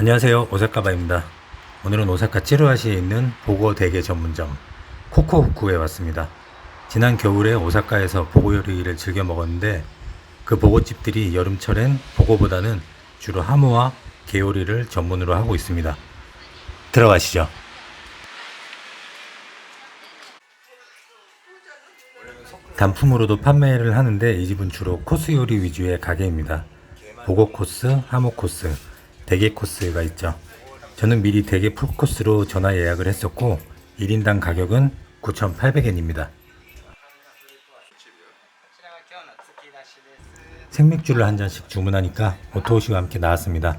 안녕하세요. 오사카바입니다. 오늘은 오사카 찌루아시에 있는 보고 대게 전문점 코코후쿠에 왔습니다. 지난 겨울에 오사카에서 보고 요리를 즐겨 먹었는데 그 보고집들이 여름철엔 보고보다는 주로 하모와 게 요리를 전문으로 하고 있습니다. 들어가시죠. 단품으로도 판매를 하는데 이 집은 주로 코스 요리 위주의 가게입니다. 보고 코스, 하모 코스, 대게 코스가 있죠. 저는 미리 대게 풀 코스로 전화 예약을 했었고 1인당 가격은 9,800엔입니다. 생맥주를 한 잔씩 주문하니까 오토시와 함께 나왔습니다.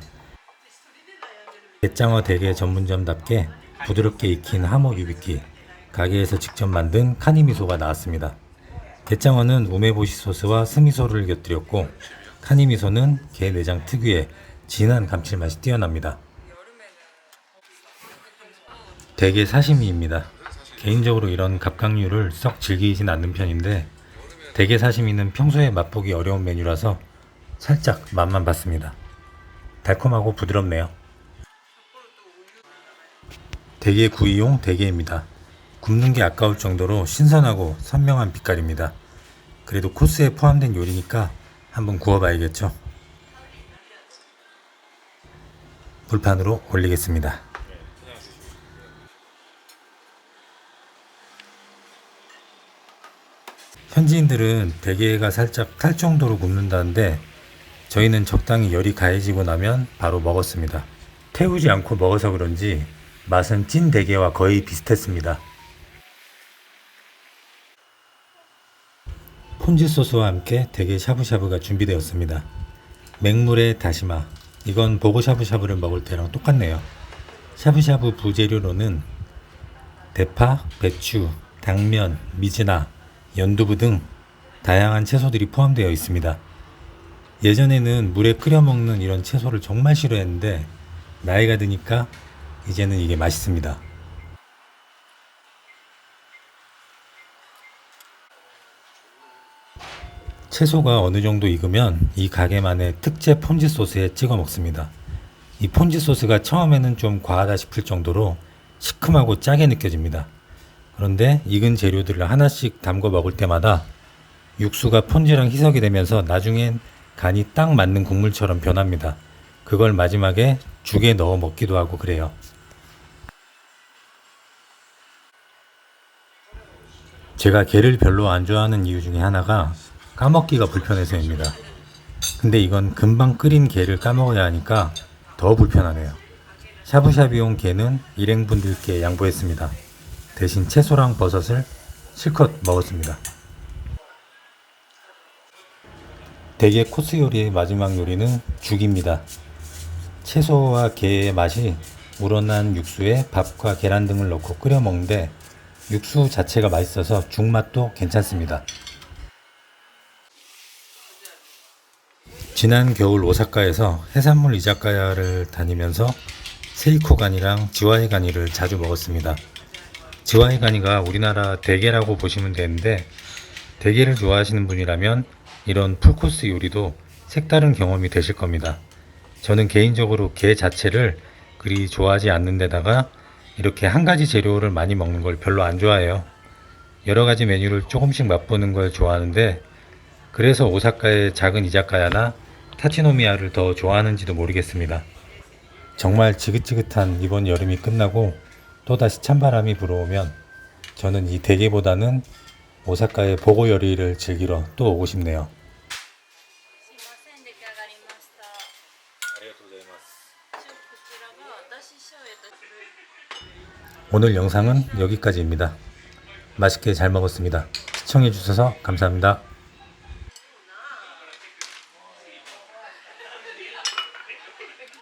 게장어 대게 전문점답게 부드럽게 익힌 하모 유비끼, 가게에서 직접 만든 카니미소가 나왔습니다. 게장어는 우메보시 소스와 스미소를 곁들였고 카니미소는 게 내장 특유의 진한 감칠맛이 뛰어납니다. 대게 사시미입니다. 개인적으로 이런 갑각류를 썩 즐기진 않는 편인데 대게 사시미는 평소에 맛보기 어려운 메뉴라서 살짝 맛만 봤습니다. 달콤하고 부드럽네요. 대게 구이용 대게입니다. 굽는 게 아까울 정도로 신선하고 선명한 빛깔입니다. 그래도 코스에 포함된 요리니까 한번 구워봐야겠죠. 불판으로 올리겠습니다. 현지인들은 대게가 살짝 탈 정도로 굽는다는데 저희는 적당히 열이 가해지고 나면 바로 먹었습니다. 태우지 않고 먹어서 그런지 맛은 찐 대게와 거의 비슷했습니다. 폰지 소스와 함께 대게 샤브샤브가 준비되었습니다. 맹물의 다시마. 이건 보고 샤브샤브를 먹을 때랑 똑같네요. 샤브샤브 부재료로는 대파, 배추, 당면, 미즈나, 연두부 등 다양한 채소들이 포함되어 있습니다. 예전에는 물에 끓여 먹는 이런 채소를 정말 싫어했는데 나이가 드니까 이제는 이게 맛있습니다. 채소가 어느 정도 익으면 이 가게만의 특제 폰지 소스에 찍어 먹습니다. 이 폰지 소스가 처음에는 좀 과하다 싶을 정도로 시큼하고 짜게 느껴집니다. 그런데 익은 재료들을 하나씩 담궈 먹을 때마다 육수가 폰지랑 희석이 되면서 나중엔 간이 딱 맞는 국물처럼 변합니다. 그걸 마지막에 죽에 넣어 먹기도 하고 그래요. 제가 게를 별로 안 좋아하는 이유 중에 하나가 까먹기가 불편해서입니다. 근데 이건 금방 끓인 게를 까먹어야 하니까 더 불편하네요. 샤브샤브용 게는 일행분들께 양보했습니다. 대신 채소랑 버섯을 실컷 먹었습니다. 대게 코스 요리의 마지막 요리는 죽입니다. 채소와 게의 맛이 우러난 육수에 밥과 계란 등을 넣고 끓여 먹는데 육수 자체가 맛있어서 죽 맛도 괜찮습니다. 지난 겨울 오사카에서 해산물 이자카야를 다니면서 세이코 가니랑 지와이 가니를 자주 먹었습니다. 지와이 가니가 우리나라 대게라고 보시면 되는데 대게를 좋아하시는 분이라면 이런 풀코스 요리도 색다른 경험이 되실 겁니다. 저는 개인적으로 게 자체를 그리 좋아하지 않는 데다가 이렇게 한 가지 재료를 많이 먹는 걸 별로 안 좋아해요. 여러 가지 메뉴를 조금씩 맛보는 걸 좋아하는데 그래서 오사카의 작은 이자카야나 타치노미아를 더 좋아하는지도 모르겠습니다. 정말 지긋지긋한 이번 여름이 끝나고 또다시 찬바람이 불어오면 저는 이 대게보다는 오사카의 보고 요리를 즐기러 또 오고 싶네요. 오늘 영상은 여기까지입니다. 맛있게 잘 먹었습니다. 시청해주셔서 감사합니다.